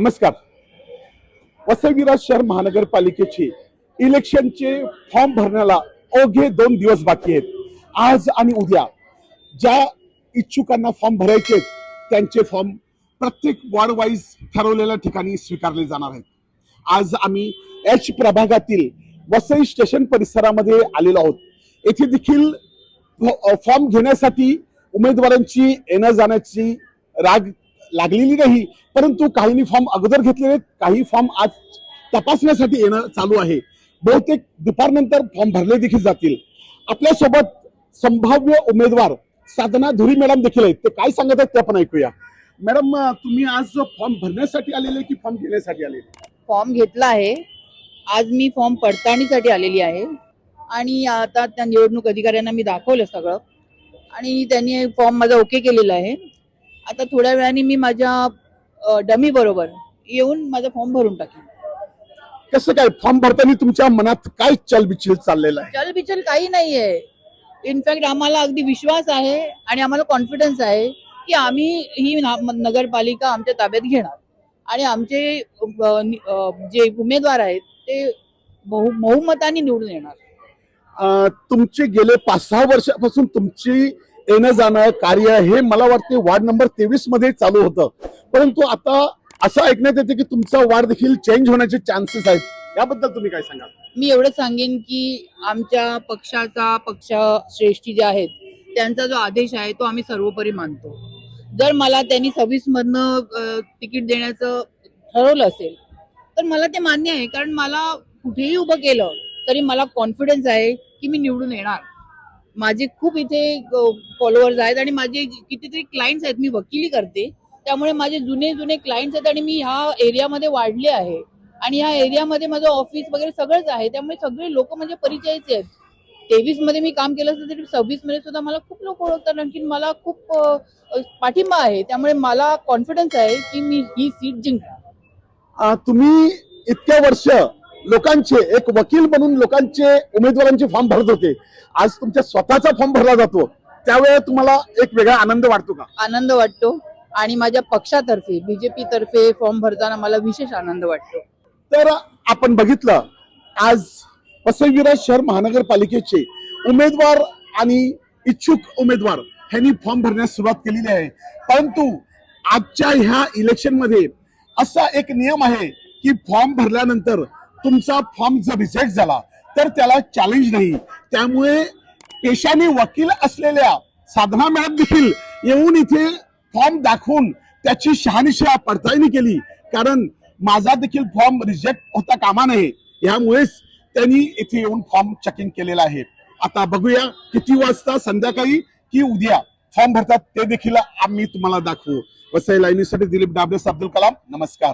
नमस्कार. वसविराज शहर महानगरपालिकेचे इलेक्शनचे फॉर्म भरण्याला अवघे दोन दिवस बाकी आहेत. आज आणि उद्या ज्या इच्छुकांना फॉर्म भरायचे त्यांचे फॉर्म प्रत्येक वॉर्ड वाईज ठरवलेल्या ठिकाणी स्वीकारले जाणार आहेत. आज आम्ही एच प्रभागातील वसई स्टेशन परिसरामध्ये आलेलो आहोत. येथे देखील फॉर्म घेण्यासाठी उमेदवारांची येण्या जाण्याची राग लागलेली नाही परंतु काहींनी फॉर्म अगोदर घेतलेले काही फॉर्म आज तपासण्यासाठी येणं चालू आहे. बहुतेक दुपारनंतर फॉर्म भरले देखील जातील. आपल्यासोबत संभाव्य उमेदवार साधना धुरी मॅडम देखील आहेत. ते काय सांगत आहेत ते आपण ऐकूया. मॅडम तुम्ही आज फॉर्म भरण्यासाठी आलेले की फॉर्म घेण्यासाठी आलेले? फॉर्म घेतला आहे. आज मी फॉर्म पडताळणीसाठी आलेली आहे. आणि आता त्या निवडणूक अधिकाऱ्यांना मी दाखवलं सगळं. आणि त्यांनी फॉर्म माझा ओके केलेला आहे. आता थोड्या वेळाने मी माझ्या डमी बरोबर येऊन माझा फॉर्म भरून टाकेन. कसं काय फॉर्म भरताना तुमच्या मनात काय चलबिचल चाललेलं आहे? चलबिचल काही नाही आहे इनफॅक्ट आम्हाला अगदी विश्वास आहे आणि आम्हाला कॉन्फिडन्स आहे की आम्ही ही नगरपालिका आमच्या ताब्यात घेणार. आणि आमचे जे उमेदवार आहेत ते बहु बहुमताने निवडून येणार. तुमचे गेले पाच सहा वर्षापासून तुमची येणं जाणं कार्य हे मला वाटते वार्ड नंबर तेवीसमध्ये चालू होतं. परंतु आता असं ऐकण्यात येते की तुमचा वार्ड देखील चेंज होण्याचे चान्सेस आहेत. याबद्दल तुम्ही काय सांगाल? मी एवढं सांगेन की आमच्या पक्षाचा पक्ष श्रेष्ठी जे आहेत त्यांचा जो आदेश आहे तो आम्ही सर्वोपरी मानतो. जर मला त्यांनी सव्वीस मधनं तिकीट देण्याचं ठरवलं असेल तर मला ते मान्य आहे. कारण मला कुठेही उभं केलं तरी मला कॉन्फिडन्स आहे की मी निवडून येणार. माझे खूप इथे फॉलोअर्स आहेत आणि माझे कितीतरी क्लायंट्स आहेत मी वकिली करते. त्यामुळे माझे जुने जुने क्लायंट्स आहेत आणि मी ह्या एरियामध्ये वाढले आहे. आणि ह्या एरियामध्ये माझं ऑफिस वगैरे सगळंच आहे. त्यामुळे सगळे लोक म्हणजे परिचयाचे आहेत. तेवीसमध्ये मी काम केलं असतं तरी सव्वीसमध्ये सुद्धा मला खूप लोक ओळखतात. आणखी मला खूप पाठिंबा आहे. त्यामुळे मला कॉन्फिडन्स आहे की मी ही सीट जिंकणार. तुम्ही इतक्या वर्ष लोकांचे एक वकील म्हणून लोकांचे उमेदवारांचे फॉर्म भरत होते. आज तुमच्या स्वतःचा फॉर्म भरला जातो. त्यावेळेला तुम्हाला एक वेगळा आनंद वाटतो का? आनंद वाटतो. आणि माझ्या पक्षातर्फे बीजेपी तर्फे फॉर्म भरताना मला विशेष आनंद वाटतो. तर आपण बघितलं आज वसई विराज शहर महानगरपालिकेचे उमेदवार आणि इच्छुक उमेदवार ह्यांनी फॉर्म भरण्यास सुरुवात केलेली आहे. परंतु आजच्या ह्या इलेक्शनमध्ये असा एक नियम आहे की फॉर्म भरल्यानंतर तुमचा फॉर्म जर रिजेक्ट झाला तर त्याला चॅलेंज नाही. त्यामुळे पेशाने वकील असलेल्या साधना मॅडम देखील येऊन इथे फॉर्म दाखवून त्याची शहानिशा पडताळणी केली. कारण माझा देखील फॉर्म रिजेक्ट होता कामा नये. यामुळेच त्यांनी इथे येऊन फॉर्म चेकिंग केलेला आहे. आता बघूया किती वाजता संध्याकाळी की उद्या फॉर्म भरतात ते देखील आम्ही तुम्हाला दाखवू. वसई लाईनीसाठी दिलीप डाबरेस अब्दुल कलाम नमस्कार.